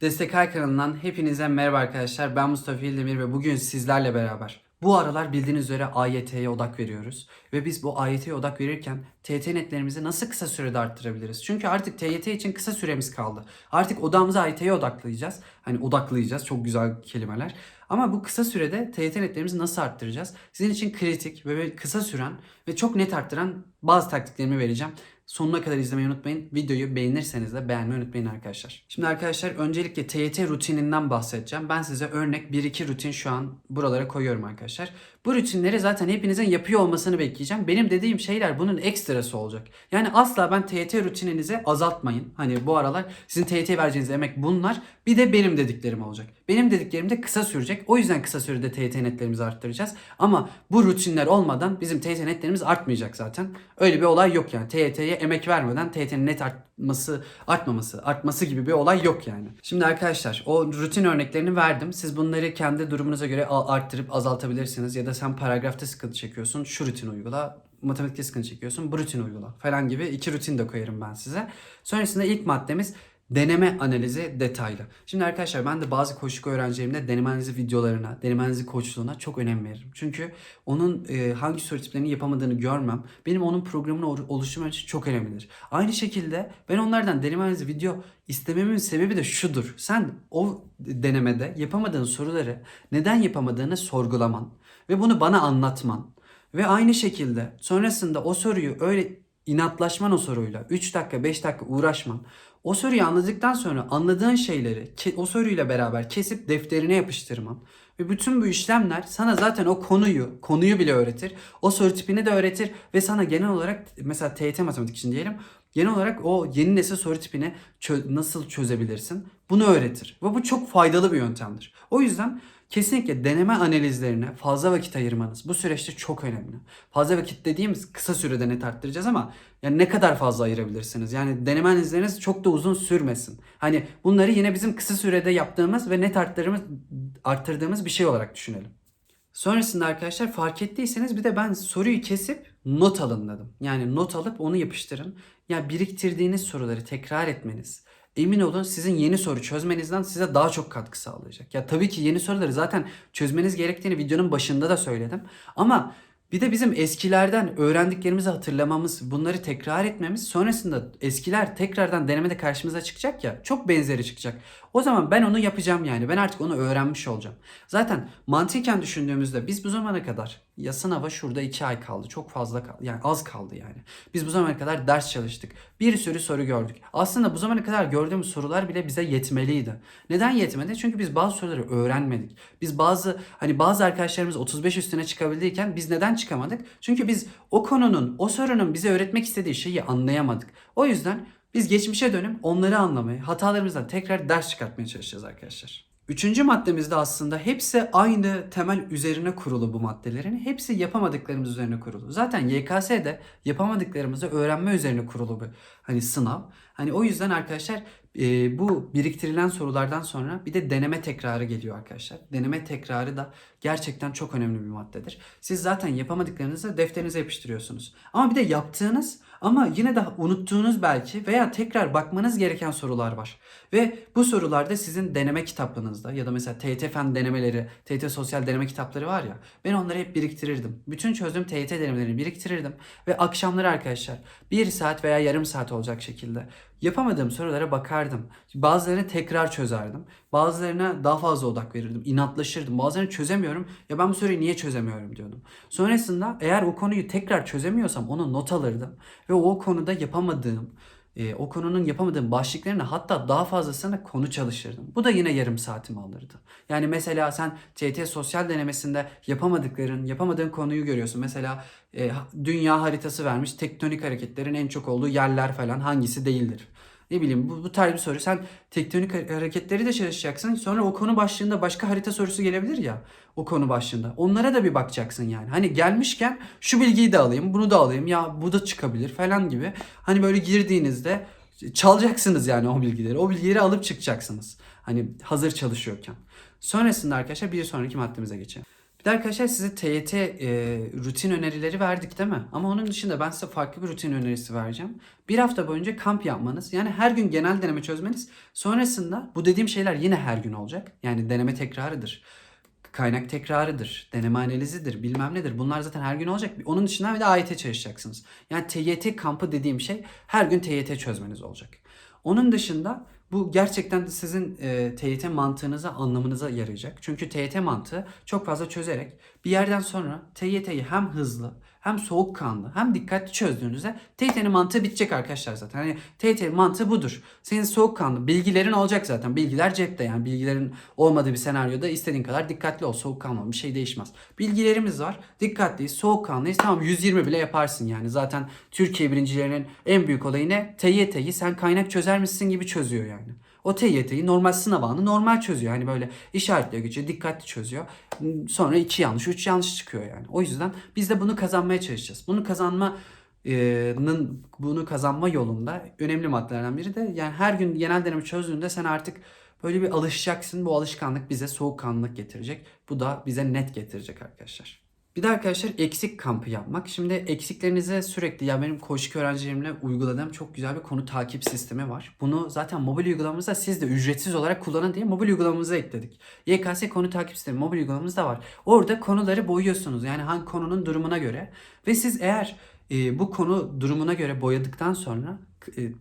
Destek Ay kanalından hepinize merhaba arkadaşlar. Ben Mustafa İldemir ve bugün sizlerle beraber bu aralar bildiğiniz üzere AYT'ye odak veriyoruz. Ve biz bu AYT'ye odak verirken TYT netlerimizi nasıl kısa sürede arttırabiliriz? Çünkü artık TYT için kısa süremiz kaldı. Artık odamızı AYT'ye odaklayacağız. Hani odaklayacağız çok güzel kelimeler. Ama bu kısa sürede TYT netlerimizi nasıl arttıracağız? Sizin için kritik ve kısa süren ve çok net arttıran bazı taktiklerimi vereceğim. Sonuna kadar izlemeyi unutmayın. Videoyu beğenirseniz de beğenmeyi unutmayın arkadaşlar. Şimdi arkadaşlar öncelikle TYT rutininden bahsedeceğim. Ben size örnek 1-2 rutin şu an buralara koyuyorum arkadaşlar. Bu rutinleri zaten hepinizin yapıyor olmasını bekleyeceğim. Benim dediğim şeyler bunun ekstrası olacak. Yani asla ben TYT rutininizi azaltmayın. Hani bu aralar sizin TYT vereceğiniz emek bunlar. Bir de benim dediklerim olacak. Benim dediklerim de kısa sürecek. O yüzden kısa sürede TYT netlerimizi arttıracağız. Ama bu rutinler olmadan bizim TYT netlerimiz artmayacak zaten. Öyle bir olay yok yani. TYT'ye emek vermeden TYT'nin net artması, artmaması, artması gibi bir olay yok yani. Şimdi arkadaşlar o rutin örneklerini verdim. Siz bunları kendi durumunuza göre arttırıp azaltabilirsiniz. Ya da sen paragrafta sıkıntı çekiyorsun. Şu rutin uygula. Matematikte sıkıntı çekiyorsun. Bu rutin uygula falan gibi iki rutin de koyarım ben size. Sonrasında ilk maddemiz deneme analizi detaylı. Şimdi arkadaşlar ben de bazı koçluk öğrencilerimde deneme analizi videolarına, deneme analizi koçluğuna çok önem veririm. Çünkü onun e, hangi soru tiplerini yapamadığını görmem benim onun programını oluşturmam için çok önemlidir. Aynı şekilde ben onlardan deneme analizi video istememin sebebi de şudur. Sen o denemede yapamadığın soruları neden yapamadığını sorgulaman ve bunu bana anlatman ve aynı şekilde sonrasında o soruyu öyle inatlaşman o soruyla 3 dakika 5 dakika uğraşman o soruyu anladıktan sonra anladığın şeyleri o soruyla beraber kesip defterine yapıştırman ve bütün bu işlemler sana zaten o konuyu, konuyu bile öğretir. O soru tipini de öğretir ve sana genel olarak mesela TYT matematik için diyelim genel olarak o yeni nesil soru tipini çö- nasıl çözebilirsin bunu öğretir. Ve bu çok faydalı bir yöntemdir. O yüzden kesinlikle deneme analizlerine fazla vakit ayırmanız bu süreçte çok önemli. Fazla vakit dediğimiz kısa sürede net arttıracağız ama yani ne kadar fazla ayırabilirsiniz? Yani deneme analizleriniz çok da uzun sürmesin. Hani bunları yine bizim kısa sürede yaptığımız ve net arttırdığımız, arttırdığımız bir şey olarak düşünelim. Sonrasında arkadaşlar fark ettiyseniz bir de ben soruyu kesip not alın dedim. Yani not alıp onu yapıştırın. Ya biriktirdiğiniz soruları tekrar etmeniz. Emin olun sizin yeni soru çözmenizden size daha çok katkı sağlayacak. Ya tabii ki yeni soruları zaten çözmeniz gerektiğini videonun başında da söyledim. Ama bir de bizim eskilerden öğrendiklerimizi hatırlamamız, bunları tekrar etmemiz, sonrasında eskiler tekrardan denemede karşımıza çıkacak ya, çok benzeri çıkacak. O zaman ben onu yapacağım yani. Ben artık onu öğrenmiş olacağım. Zaten mantıken düşündüğümüzde biz bu zamana kadar ya sınava şurada 2 ay kaldı. Çok fazla kaldı. Yani az kaldı yani. Biz bu zamana kadar ders çalıştık. Bir sürü soru gördük. Aslında bu zamana kadar gördüğümüz sorular bile bize yetmeliydi. Neden yetmedi? Çünkü biz bazı soruları öğrenmedik. Biz bazı hani bazı arkadaşlarımız 35 üstüne çıkabildiyken biz neden çıkamadık? Çünkü biz o konunun, o sorunun bize öğretmek istediği şeyi anlayamadık. O yüzden biz geçmişe dönüp onları anlamayı, hatalarımızdan tekrar ders çıkartmaya çalışacağız arkadaşlar. Üçüncü maddemizde aslında hepsi aynı temel üzerine kurulu bu maddelerin. Hepsi yapamadıklarımız üzerine kurulu. Zaten YKS'de yapamadıklarımızı öğrenme üzerine kurulu bir hani sınav. Hani o yüzden arkadaşlar e, bu biriktirilen sorulardan sonra bir de deneme tekrarı geliyor arkadaşlar. Deneme tekrarı da gerçekten çok önemli bir maddedir. Siz zaten yapamadıklarınızı defterinize yapıştırıyorsunuz. Ama bir de yaptığınız ama yine de unuttuğunuz belki veya tekrar bakmanız gereken sorular var. Ve bu sorularda sizin deneme kitaplarınızda ya da mesela TYT fen denemeleri, TYT sosyal deneme kitapları var ya ben onları hep biriktirirdim. Bütün çözdüğüm TYT denemelerini biriktirirdim ve akşamları arkadaşlar bir saat veya yarım saat olacak şekilde yapamadığım sorulara bakardım. Bazılarını tekrar çözerdim. Bazılarına daha fazla odak verirdim. İnatlaşırdım. Bazılarını çözemiyorum. Ya ben bu soruyu niye çözemiyorum diyordum. Sonrasında eğer o konuyu tekrar çözemiyorsam onu not alırdım. Ve o konuda yapamadığım e, o konunun yapamadığım başlıklarını hatta daha fazlasına konu çalışırdım. Bu da yine yarım saatimi alırdı. Yani mesela sen TYT sosyal denemesinde yapamadıkların, yapamadığın konuyu görüyorsun. Mesela e, dünya haritası vermiş, tektonik hareketlerin en çok olduğu yerler falan hangisi değildir? Ne bileyim bu, bu tarz bir soru. Sen tektonik ha- hareketleri de çalışacaksın. Sonra o konu başlığında başka harita sorusu gelebilir ya. O konu başlığında. Onlara da bir bakacaksın yani. Hani gelmişken şu bilgiyi de alayım, bunu da alayım. Ya bu da çıkabilir falan gibi. Hani böyle girdiğinizde çalacaksınız yani o bilgileri. O bilgileri alıp çıkacaksınız. Hani hazır çalışıyorken. Sonrasında arkadaşlar bir sonraki maddemize geçelim. Bir arkadaşlar size TYT e, rutin önerileri verdik değil mi? Ama onun dışında ben size farklı bir rutin önerisi vereceğim. Bir hafta boyunca kamp yapmanız. Yani her gün genel deneme çözmeniz. Sonrasında bu dediğim şeyler yine her gün olacak. Yani deneme tekrarıdır. Kaynak tekrarıdır. Deneme analizidir. Bilmem nedir. Bunlar zaten her gün olacak. Onun dışında bir de AYT çalışacaksınız. Yani TYT kampı dediğim şey her gün TYT çözmeniz olacak. Onun dışında bu gerçekten de sizin e, TYT mantığınıza, anlamınıza yarayacak. Çünkü TYT mantığı çok fazla çözerek bir yerden sonra TYT'yi hem hızlı hem soğukkanlı hem dikkatli çözdüğünüzde TYT'nin mantığı bitecek arkadaşlar zaten. Hani TYT mantığı budur. Senin soğukkanlı bilgilerin olacak zaten. Bilgiler cepte yani bilgilerin olmadığı bir senaryoda istediğin kadar dikkatli ol. Soğukkanlı. Bir şey değişmez. Bilgilerimiz var. Dikkatliyiz, soğukkanlıyız. Tamam 120 bile yaparsın yani. Zaten Türkiye birincilerinin en büyük olayı ne? TYT'yi sen kaynak çözer misin gibi çözüyor yani. O TYT'yi normal sınav anı normal çözüyor. Hani böyle işaretle geçiyor, dikkatli çözüyor. Sonra iki yanlış, üç yanlış çıkıyor yani. O yüzden biz de bunu kazanmaya çalışacağız. Bunu kazanma e, bunu kazanma yolunda önemli maddelerden biri de yani her gün genel deneme çözdüğünde sen artık böyle bir alışacaksın. Bu alışkanlık bize soğukkanlılık getirecek. Bu da bize net getirecek arkadaşlar. Bir de arkadaşlar eksik kampı yapmak. Şimdi eksiklerinize sürekli ya benim koşuk öğrencilerimle uyguladığım çok güzel bir konu takip sistemi var. Bunu zaten mobil uygulamamızda siz de ücretsiz olarak kullanın diye mobil uygulamamıza ekledik. YKS konu takip sistemi mobil uygulamamızda var. Orada konuları boyuyorsunuz. Yani hangi konunun durumuna göre. Ve siz eğer e, bu konu durumuna göre boyadıktan sonra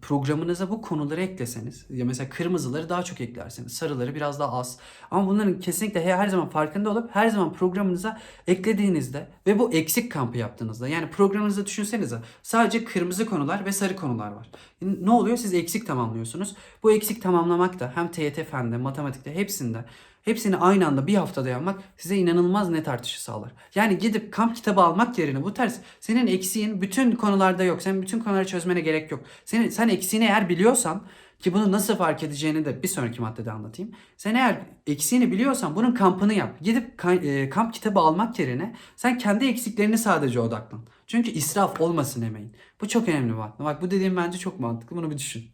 programınıza bu konuları ekleseniz ya mesela kırmızıları daha çok eklerseniz sarıları biraz daha az ama bunların kesinlikle he- her zaman farkında olup her zaman programınıza eklediğinizde ve bu eksik kampı yaptığınızda yani programınızda düşünsenize sadece kırmızı konular ve sarı konular var. Ne oluyor? Siz eksik tamamlıyorsunuz. Bu eksik tamamlamak da hem TYT fende, matematikte hepsinde Hepsini aynı anda bir haftada yapmak size inanılmaz net artışı sağlar. Yani gidip kamp kitabı almak yerine bu tarz senin eksiğin bütün konularda yok. Sen bütün konuları çözmene gerek yok. Senin, sen eksiğini eğer biliyorsan ki bunu nasıl fark edeceğini de bir sonraki maddede anlatayım. Sen eğer eksiğini biliyorsan bunun kampını yap. Gidip e, kamp kitabı almak yerine sen kendi eksiklerini sadece odaklan. Çünkü israf olmasın emeğin. Bu çok önemli bir. Bak bu dediğim bence çok mantıklı. Bunu bir düşün.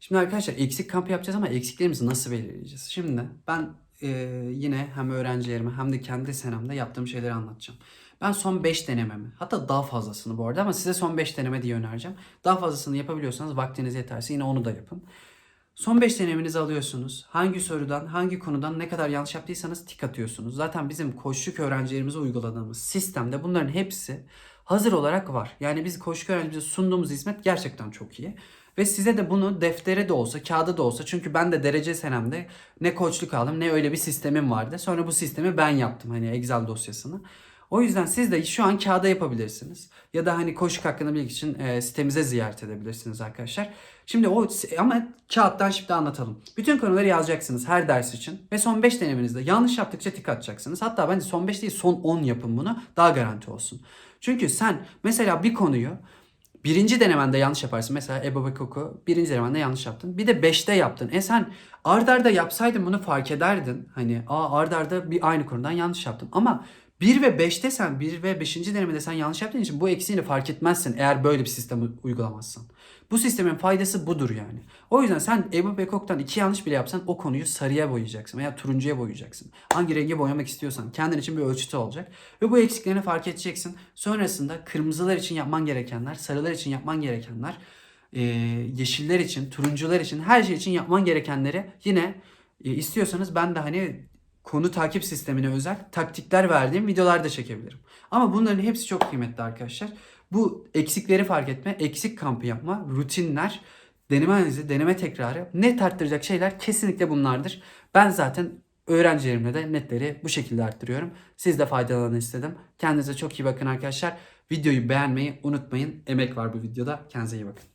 Şimdi arkadaşlar eksik kamp yapacağız ama eksiklerimizi nasıl belirleyeceğiz? Şimdi ben e, yine hem öğrencilerime hem de kendi senemde yaptığım şeyleri anlatacağım. Ben son 5 denememi hatta daha fazlasını bu arada ama size son 5 deneme diye önereceğim. Daha fazlasını yapabiliyorsanız vaktiniz yeterse yine onu da yapın. Son 5 denemenizi alıyorsunuz. Hangi sorudan, hangi konudan ne kadar yanlış yaptıysanız tik atıyorsunuz. Zaten bizim koşuk öğrencilerimize uyguladığımız sistemde bunların hepsi hazır olarak var. Yani biz koşuk öğrencimize sunduğumuz hizmet gerçekten çok iyi. Ve size de bunu deftere de olsa, kağıda da olsa çünkü ben de derece senemde ne koçluk aldım ne öyle bir sistemim vardı. Sonra bu sistemi ben yaptım hani Excel dosyasını. O yüzden siz de şu an kağıda yapabilirsiniz. Ya da hani koşuk hakkında bilgi için e, sitemize ziyaret edebilirsiniz arkadaşlar. Şimdi o ama kağıttan şimdi anlatalım. Bütün konuları yazacaksınız her ders için. Ve son 5 denemenizde yanlış yaptıkça tik atacaksınız. Hatta bence son 5 değil son 10 yapın bunu. Daha garanti olsun. Çünkü sen mesela bir konuyu birinci denemende yanlış yaparsın. Mesela Ebo Bekoko birinci denemende yanlış yaptın. Bir de beşte yaptın. E sen ard arda yapsaydın bunu fark ederdin. Hani aa ard arda bir aynı konudan yanlış yaptım. Ama 1 ve 5'te sen 1 ve 5. denemede sen yanlış yaptığın için bu eksiğini fark etmezsin eğer böyle bir sistemi uygulamazsan. Bu sistemin faydası budur yani. O yüzden sen Ebu Bekok'tan iki yanlış bile yapsan o konuyu sarıya boyayacaksın veya turuncuya boyayacaksın. Hangi renge boyamak istiyorsan kendin için bir ölçütü olacak. Ve bu eksiklerini fark edeceksin. Sonrasında kırmızılar için yapman gerekenler, sarılar için yapman gerekenler, yeşiller için, turuncular için, her şey için yapman gerekenleri yine e, istiyorsanız ben de hani konu takip sistemine özel taktikler verdiğim videolar da çekebilirim. Ama bunların hepsi çok kıymetli arkadaşlar. Bu eksikleri fark etme, eksik kampı yapma, rutinler, deneme analizi, deneme tekrarı net arttıracak şeyler kesinlikle bunlardır. Ben zaten öğrencilerimle de netleri bu şekilde arttırıyorum. Siz de faydalanın istedim. Kendinize çok iyi bakın arkadaşlar. Videoyu beğenmeyi unutmayın. Emek var bu videoda. Kendinize iyi bakın.